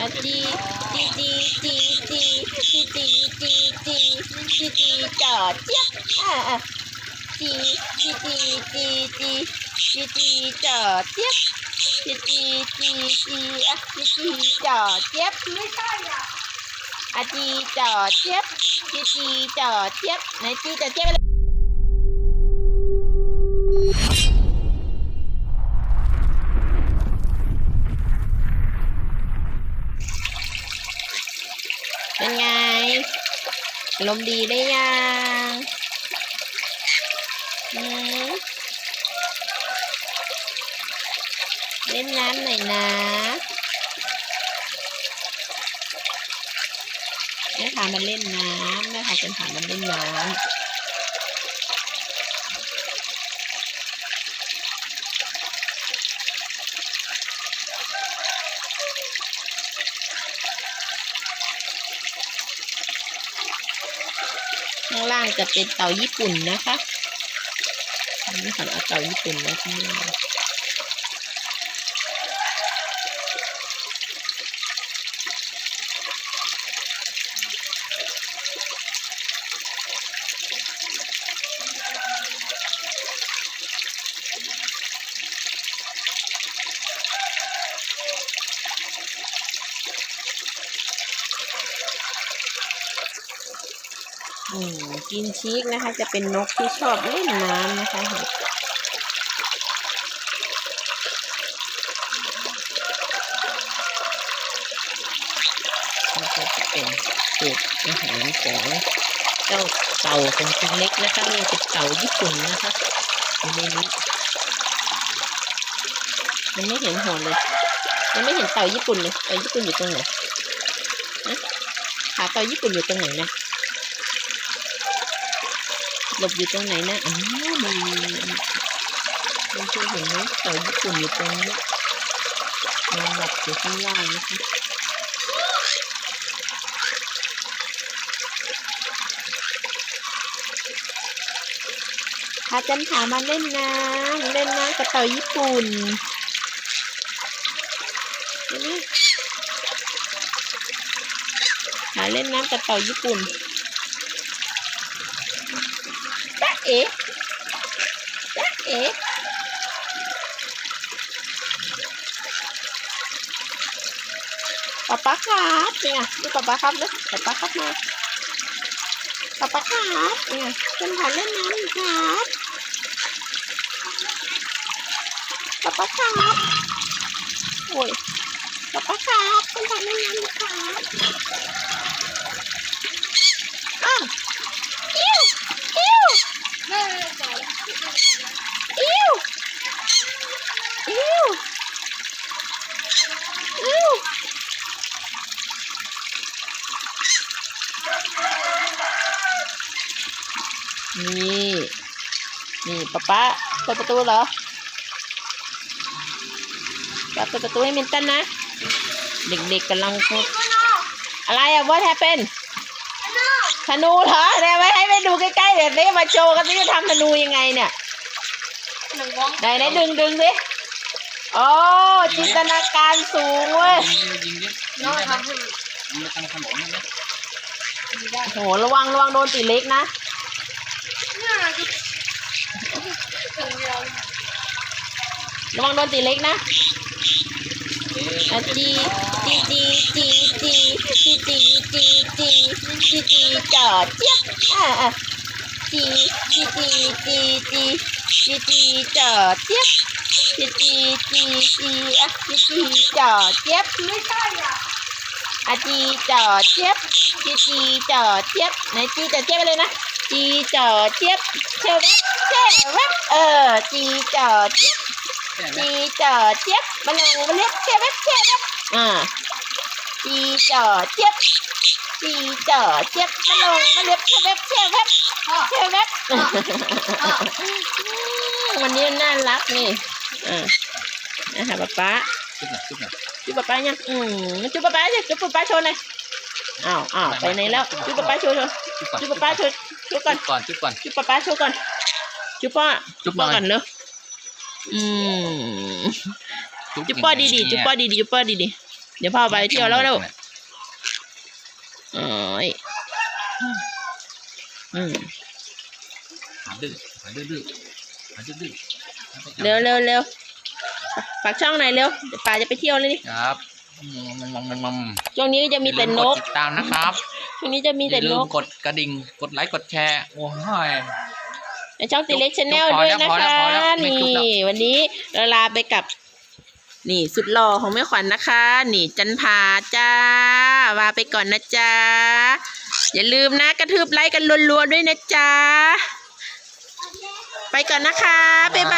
อจีจีจีจีจีจีจีจีจีจีจีจ่อเจี๊ยบอะอะจีจีจีจีจีจีจีจ่อเจี๊ยบจีจีจีจีอะจีจีจ่อเจี๊ยบไม่ใช่อะอะจีจ่อเจี๊ยบจีจีจ่อเจี๊ยบไหนจีจ่อเจี๊ยบ ลมดีได้ยังเล่นน้ำหน่อยนะแม่พามันเล่นน้ำแม่พาเป็นพามันเล่นน้ำ ล่างจะเป็นเต่าญี่ปุ่นนะคะนี่ค่ะเอาเต่าญี่ปุ่นไว้ข้างล่าง อืมกินชีกนะคะ จะเป็นนกที่ชอบเล่นน้ำนะคะนี่ก็จะเป็นเศษอาหารของเจ้าเต่าของตัวเล็กนะคะนี่เป็นเต่าญี่ปุ่นนะคะอยู่ในนี้มันไม่เห็นหัวเลยมันไม่เห็นเต่าญี่ปุ่นเลยเต่าญี่ปุ่นอยู่ตรงไหนฮะขาเต่าญี่ปุ่นอยู่ตรงไหนนะ หลบอยู่ตรงไหนนะอ๋อมันมันเคยเห็นไหมเต่าญี่ปุ่นอยู่ตรงนี้มันหลับอยู่ข้างล่างนะคะพาจันถามาเล่นน้ำเล่นน้ำกับเต่าญี่ปุ่นนไหมาเล่นน้ำกับเต่าญี่ปุ่น จ๊ะ เอ๋จ๊ะเอ๋ป๊าป๊าครับเนี่ยดูป๊าป๊าครับเลยป๊าป๊าครับมาป๊าป๊าครับเนี่ยฉันผ่านเล่นน้ำครับป๊าป๊าครับโอ้ยป๊าป๊าครับฉันผ่านเล่นน้ำครับอ้าวอิ้วอิ้ว แม่ใส่ อิ้วอิ้วอิ้วนี่ นี่ ป๊าป๊าเปิดประตูเหรอป๊าเปิดประตูให้มินตันนะ เด็กๆกำลังอะไรอะ what happened ข้างนธนูเหรอเนี่ยไม่ให้ไปดูใกล้ๆแบบนี้มาโชว์กันสิจะทำธนูยังไงเนี่ยหนึ่งวงไหนไหนดึงดึงสิโอ้จินตนาการสูงเว้ยยิงดิยิงดิน้องยิงได้ไหมทำให้ยิงไปทางถนนนะดีได้โหระวังระวังโดนตีเล็กนะ ระวังโดนตีเล็กนะเอ๊ะอะจีจีจีจีจีจีจีจีจีจีจีจ่อเจี๊ยบอะอะจีจีจีจีจีจีจีจ่อเจี๊ยบจีจีจีจีอะจีจีจ่อเจี๊ยบไม่ใช่อะอาจีจ่อเจี๊ยบจีจีจ่อเจี๊ยบไหนจีจ่อเจี๊ยบไปเลยนะ จีจ่อเจี๊ยบเชวแวบเชวแวบเออ จีจ่อเจี๊ยบแค่นั้นจีจ่อเจี๊ยบมาเลยมาเรียกเชวแวบเชวแวบอ่าจีจ่อเจี๊ยบจีจ่อเจี๊ยบมาลงมาเรียกเชวแวบเชวแวบพ่อเชวแวบวันนี้น่ารักนี่อ่านะคะป๊าป๊าจุดหน่อยจุดหน่อยจุ๊บป๊าป๊ายังอืมจุ๊บป๊าป๊าสิจุ๊บป๊าป๊าโชว์หน่อยอ้าวอ้าวไปไหนแล้วจุ๊บป๊าป๊าโชว์โชว์ จุดก่อนจุ๊บป๊าป๊าโชว์โชว์ก่อนจุดก่อนจุดก่อนจุ๊บป๊าป๊าโชว์ก่อนจุ๊บป้าจุ๊บป้าหน่อยก่อนเนอะอืมจุ๊บป้าดีๆจุ๊บป้าดีๆจุ๊บป้าดีเดี๋ยวพ่อไปเที่ยวแล้วลูกโอ้ยอืมหาดื้อหาดื้อดื้อหาดื้อดื้อเร็วเร็วเร็วฝากช่องหน่อยเร็วเดี๋ยวป่าจะไปเที่ยวเลยนี่ครับ มมมมมช่วงนี้จะมีแต่นกอย่าลืมดติดตามนะครับช่วงนี้จะมีแต่อย่านลืมกกดกระดิ่งกดไลค์กดแชร์โอ้ยในช่องตีเล็กชาแนลพอด้วยแล้วนะพอแล้วคะพอแล้วไม่นี่จุ๊บแล้ววันนี้เราลาไปกับ นี่สุดหล่อของแม่ขวัญนะคะ นี่จันพาจ้าลาไปก่อนนะจ๊ะอย่าลืมนะกระทืบไลค์กันรัวๆด้วยนะจ๊ะไปก่อนนะคะบ๊ายบาย